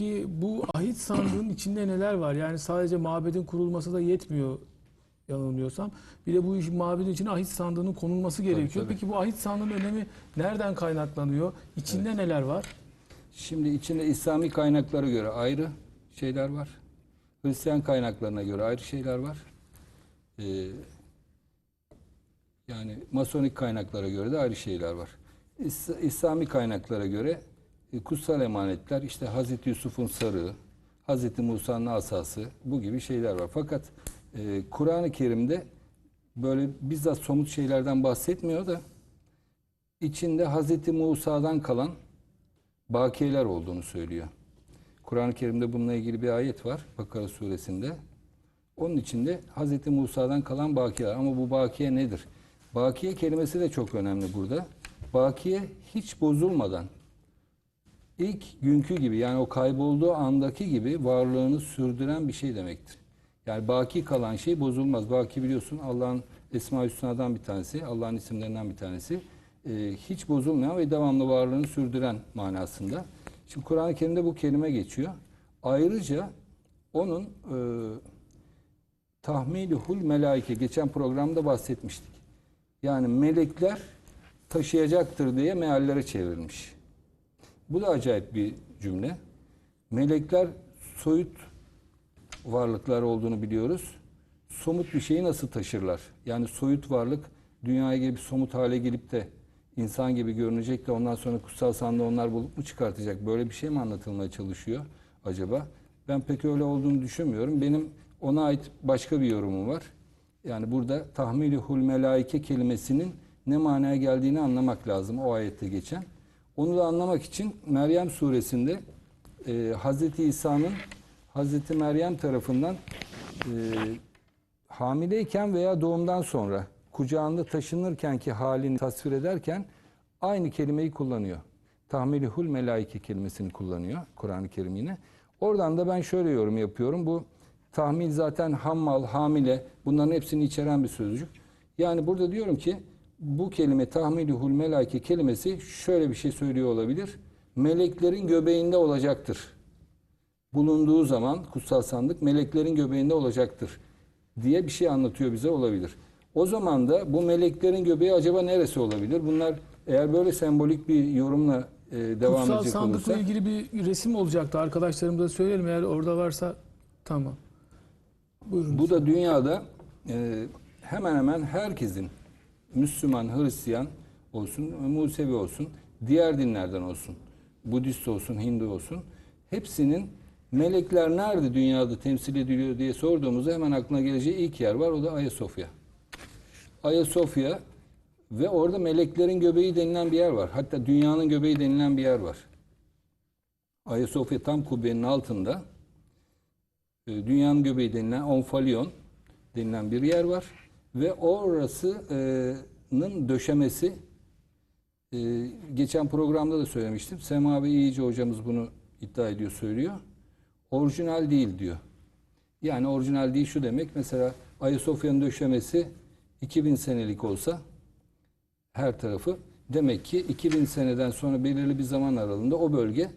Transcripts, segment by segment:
Ki bu ahit sandığın içinde neler var? Yani sadece mabedin kurulması da yetmiyor yanılmıyorsam. Bir de bu iş mabedin içine ahit sandığının konulması gerekiyor. tabii. Peki bu ahit sandığının önemi nereden kaynaklanıyor? İçinde neler var? Şimdi içinde İslami kaynaklara göre ayrı şeyler var. Hristiyan kaynaklarına göre ayrı şeyler var. Ee, yani Masonik kaynaklara göre de ayrı şeyler var. İs- İslami kaynaklara göre kutsal emanetler işte Hazreti Yusuf'un sarığı, Hazreti Musa'nın asası bu gibi şeyler var. Fakat e, Kur'an-ı Kerim'de böyle bizzat somut şeylerden bahsetmiyor da içinde Hazreti Musa'dan kalan bakiyeler olduğunu söylüyor. Kur'an-ı Kerim'de bununla ilgili bir ayet var Bakara suresinde. Onun içinde Hz. Musa'dan kalan bakiyeler. Ama bu bakiye nedir? Bakiye kelimesi de çok önemli burada. Bakiye hiç bozulmadan ilk günkü gibi yani o kaybolduğu andaki gibi varlığını sürdüren bir şey demektir. Yani baki kalan şey bozulmaz. Baki biliyorsun Allah'ın Esma-i Hüsna'dan bir tanesi, Allah'ın isimlerinden bir tanesi. Ee, hiç bozulmayan ve devamlı varlığını sürdüren manasında. Şimdi Kur'an-ı Kerim'de bu kelime geçiyor. Ayrıca onun e, tahmilihul melaike geçen programda bahsetmiştik. Yani melekler taşıyacaktır diye meallere çevrilmiş. Bu da acayip bir cümle. Melekler soyut varlıklar olduğunu biliyoruz. Somut bir şeyi nasıl taşırlar? Yani soyut varlık dünyaya gelip somut hale gelip de insan gibi görünecek de ondan sonra kutsal sandığı onlar bulup mu çıkartacak? Böyle bir şey mi anlatılmaya çalışıyor acaba? Ben pek öyle olduğunu düşünmüyorum. Benim ona ait başka bir yorumum var. Yani burada tahmilihul melaike kelimesinin ne manaya geldiğini anlamak lazım o ayette geçen. Onu da anlamak için Meryem suresinde e, Hazreti İsa'nın Hazreti Meryem tarafından e, hamileyken veya doğumdan sonra kucağında taşınırkenki halini tasvir ederken aynı kelimeyi kullanıyor. Tahmilihul melaike kelimesini kullanıyor Kur'an-ı Kerim yine. Oradan da ben şöyle yorum yapıyorum. Bu tahmil zaten hammal, hamile bunların hepsini içeren bir sözcük. Yani burada diyorum ki bu kelime tahmilihul melaike kelimesi şöyle bir şey söylüyor olabilir. Meleklerin göbeğinde olacaktır bulunduğu zaman kutsal sandık meleklerin göbeğinde olacaktır diye bir şey anlatıyor bize olabilir. O zaman da bu meleklerin göbeği acaba neresi olabilir? Bunlar eğer böyle sembolik bir yorumla e, devam Kutsal edecek sandıkla olursa ilgili bir resim olacaktı. Arkadaşlarımıza söyleyelim eğer orada varsa tamam. Buyurun. bu da dünyada e, hemen hemen herkesin Müslüman, Hristiyan olsun, Musevi olsun, diğer dinlerden olsun, Budist olsun, Hindu olsun hepsinin melekler nerede dünyada temsil ediliyor diye sorduğumuzda hemen aklına geleceği ilk yer var o da Ayasofya. Ayasofya ve orada meleklerin göbeği denilen bir yer var. Hatta dünyanın göbeği denilen bir yer var. Ayasofya tam kubbenin altında e, dünyanın göbeği denilen Onfalyon denilen bir yer var. Ve orasının döşemesi e, geçen programda da söylemiştim. Semavi İyice hocamız bunu iddia ediyor, söylüyor. Orijinal değil diyor. Yani orijinal değil şu demek. Mesela Ayasofya'nın döşemesi 2000 senelik olsa her tarafı demek ki 2000 seneden sonra belirli bir zaman aralığında o bölge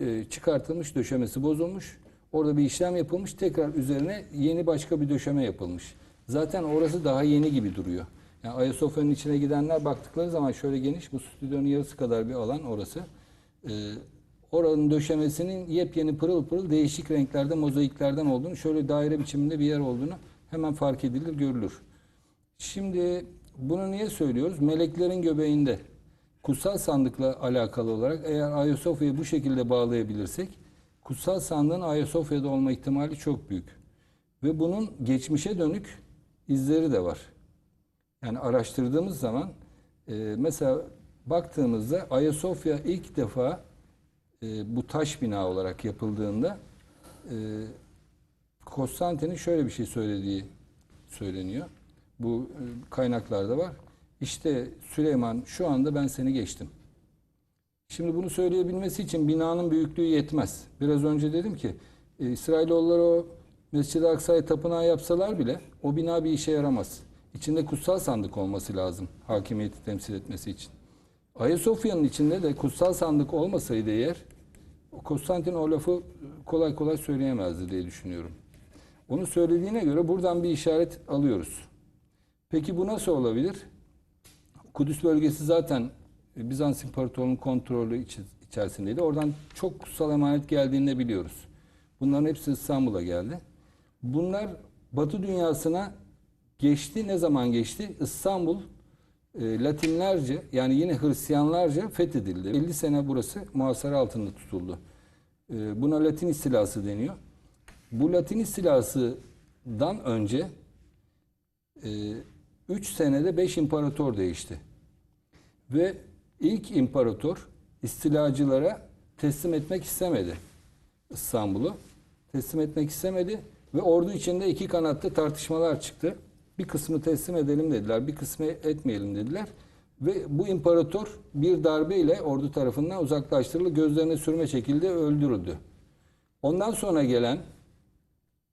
e, çıkartılmış, döşemesi bozulmuş. Orada bir işlem yapılmış. Tekrar üzerine yeni başka bir döşeme yapılmış. Zaten orası daha yeni gibi duruyor. Yani Ayasofya'nın içine gidenler baktıkları zaman şöyle geniş, bu stüdyonun yarısı kadar bir alan orası. Ee, oranın döşemesinin yepyeni pırıl pırıl değişik renklerde, mozaiklerden olduğunu, şöyle daire biçiminde bir yer olduğunu hemen fark edilir, görülür. Şimdi bunu niye söylüyoruz? Meleklerin göbeğinde kutsal sandıkla alakalı olarak eğer Ayasofya'yı bu şekilde bağlayabilirsek kutsal sandığın Ayasofya'da olma ihtimali çok büyük. Ve bunun geçmişe dönük izleri de var. Yani araştırdığımız zaman e, mesela baktığımızda Ayasofya ilk defa e, bu taş bina olarak yapıldığında e, Konstantin'in şöyle bir şey söylediği söyleniyor. Bu e, kaynaklarda var. İşte Süleyman şu anda ben seni geçtim. Şimdi bunu söyleyebilmesi için binanın büyüklüğü yetmez. Biraz önce dedim ki e, İsrailoğulları o Mescid-i Aksa'yı tapınağı yapsalar bile o bina bir işe yaramaz. İçinde kutsal sandık olması lazım hakimiyeti temsil etmesi için. Ayasofya'nın içinde de kutsal sandık olmasaydı eğer Konstantin o lafı kolay kolay söyleyemezdi diye düşünüyorum. Onu söylediğine göre buradan bir işaret alıyoruz. Peki bu nasıl olabilir? Kudüs bölgesi zaten Bizans İmparatorluğu'nun kontrolü içerisindeydi. Oradan çok kutsal emanet geldiğini biliyoruz. Bunların hepsi İstanbul'a geldi. Bunlar Batı dünyasına geçti. Ne zaman geçti? İstanbul e, Latinlerce yani yine Hristiyanlarca fethedildi. 50 sene burası muhasara altında tutuldu. E, buna Latin istilası deniyor. Bu Latin istilasından önce 3 senede 5 imparator değişti. Ve ilk imparator istilacılara teslim etmek istemedi İstanbul'u. Teslim etmek istemedi ve ordu içinde iki kanatta tartışmalar çıktı. Bir kısmı teslim edelim dediler, bir kısmı etmeyelim dediler. Ve bu imparator bir darbeyle ordu tarafından uzaklaştırılıp gözlerine sürme şekilde öldürüldü. Ondan sonra gelen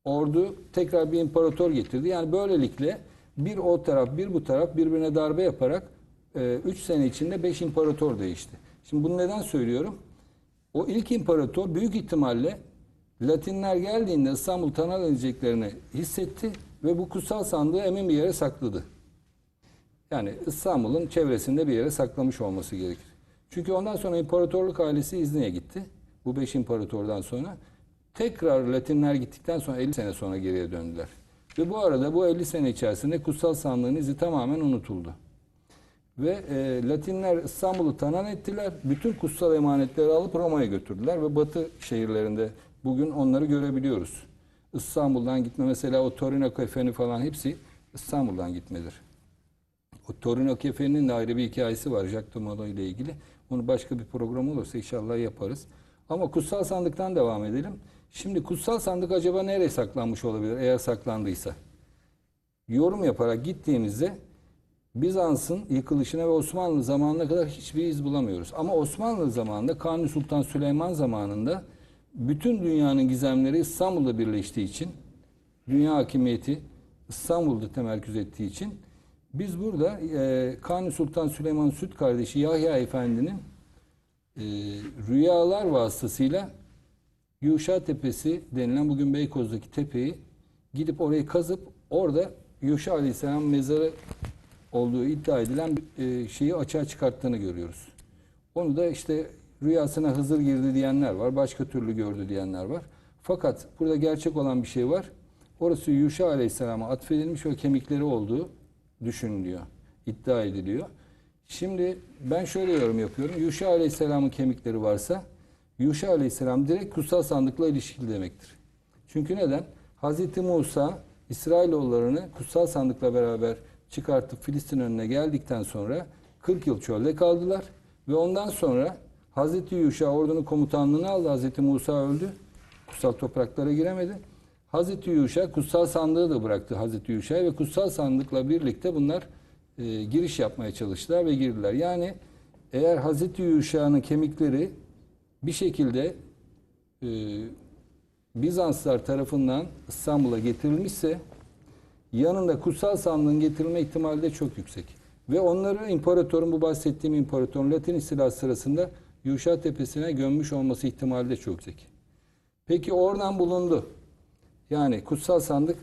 ordu tekrar bir imparator getirdi. Yani böylelikle bir o taraf bir bu taraf birbirine darbe yaparak 3 sene içinde 5 imparator değişti. Şimdi bunu neden söylüyorum? O ilk imparator büyük ihtimalle Latinler geldiğinde İstanbul tanal edeceklerini hissetti ve bu kutsal sandığı emin bir yere sakladı. Yani İstanbul'un çevresinde bir yere saklamış olması gerekir. Çünkü ondan sonra imparatorluk ailesi İzni'ye gitti. Bu beş imparatordan sonra. Tekrar Latinler gittikten sonra 50 sene sonra geriye döndüler. Ve bu arada bu 50 sene içerisinde kutsal sandığın izi tamamen unutuldu. Ve e, Latinler İstanbul'u tanan ettiler. Bütün kutsal emanetleri alıp Roma'ya götürdüler ve Batı şehirlerinde bugün onları görebiliyoruz. İstanbul'dan gitme mesela o Torino kefeni falan hepsi İstanbul'dan gitmedir. O Torino kefeninin de ayrı bir hikayesi var Jacques Molay ile ilgili. Onu başka bir program olursa inşallah yaparız. Ama kutsal sandıktan devam edelim. Şimdi kutsal sandık acaba nereye saklanmış olabilir eğer saklandıysa? Yorum yaparak gittiğimizde Bizans'ın yıkılışına ve Osmanlı zamanına kadar hiçbir iz bulamıyoruz. Ama Osmanlı zamanında Kanuni Sultan Süleyman zamanında bütün dünyanın gizemleri İstanbul'da birleştiği için dünya hakimiyeti İstanbul'da temerküz ettiği için biz burada e, Kanuni Sultan Süleyman Süt kardeşi Yahya Efendi'nin e, rüyalar vasıtasıyla Yuşa Tepesi denilen bugün Beykoz'daki tepeyi gidip orayı kazıp orada Yuşa Aleyhisselam mezarı olduğu iddia edilen e, şeyi açığa çıkarttığını görüyoruz. Onu da işte rüyasına Hızır girdi diyenler var, başka türlü gördü diyenler var. Fakat burada gerçek olan bir şey var. Orası Yuşa Aleyhisselam'a atfedilmiş ve kemikleri olduğu düşünülüyor, iddia ediliyor. Şimdi ben şöyle yorum yapıyorum. Yuşa Aleyhisselam'ın kemikleri varsa Yuşa Aleyhisselam direkt kutsal sandıkla ilişkili demektir. Çünkü neden? Hazreti Musa İsrailoğullarını kutsal sandıkla beraber çıkartıp Filistin önüne geldikten sonra 40 yıl çölde kaldılar ve ondan sonra Hazreti Yuşa ordunun komutanlığını aldı. Hazreti Musa öldü. Kutsal topraklara giremedi. Hazreti Yuşa kutsal sandığı da bıraktı Hazreti Yuşa'ya ve kutsal sandıkla birlikte bunlar e, giriş yapmaya çalıştılar ve girdiler. Yani eğer Hazreti Yuşa'nın kemikleri bir şekilde e, Bizanslar tarafından İstanbul'a getirilmişse yanında kutsal sandığın getirilme ihtimali de çok yüksek. Ve onları imparatorun bu bahsettiğim imparatorun Latin istilası sırasında Yuşa Tepesi'ne gömmüş olması ihtimali de çok yüksek. Peki oradan bulundu. Yani kutsal sandık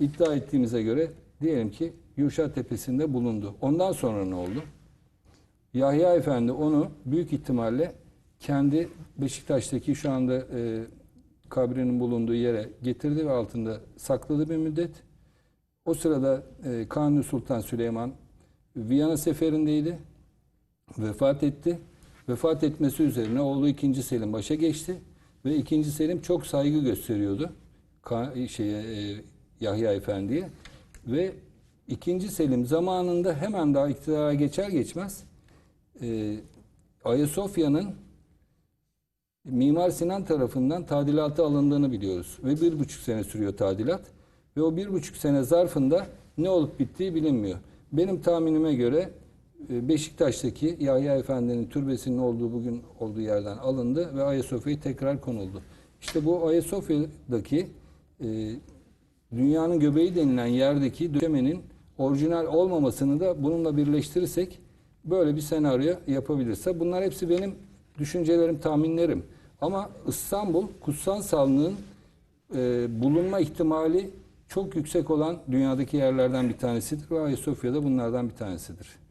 iddia ettiğimize göre diyelim ki Yuşa Tepesi'nde bulundu. Ondan sonra ne oldu? Yahya Efendi onu büyük ihtimalle kendi Beşiktaş'taki şu anda e, kabrinin bulunduğu yere getirdi ve altında sakladı bir müddet. O sırada e, Kanuni Sultan Süleyman Viyana seferindeydi. Vefat etti. Vefat etmesi üzerine oğlu 2. Selim başa geçti ve 2. Selim çok saygı gösteriyordu Ka- şeye e, Yahya Efendi'ye ve 2. Selim zamanında hemen daha iktidara geçer geçmez e, Ayasofya'nın Mimar Sinan tarafından tadilata alındığını biliyoruz. Ve bir buçuk sene sürüyor tadilat. Ve o bir buçuk sene zarfında ne olup bittiği bilinmiyor. Benim tahminime göre Beşiktaş'taki Yahya Efendi'nin türbesinin olduğu bugün olduğu yerden alındı ve Ayasofya'ya tekrar konuldu. İşte bu Ayasofya'daki e, dünyanın göbeği denilen yerdeki döşemenin orijinal olmamasını da bununla birleştirirsek böyle bir senaryo yapabilirse bunlar hepsi benim düşüncelerim, tahminlerim. Ama İstanbul kutsal sanlığın e, bulunma ihtimali çok yüksek olan dünyadaki yerlerden bir tanesidir ve Ayasofya da bunlardan bir tanesidir.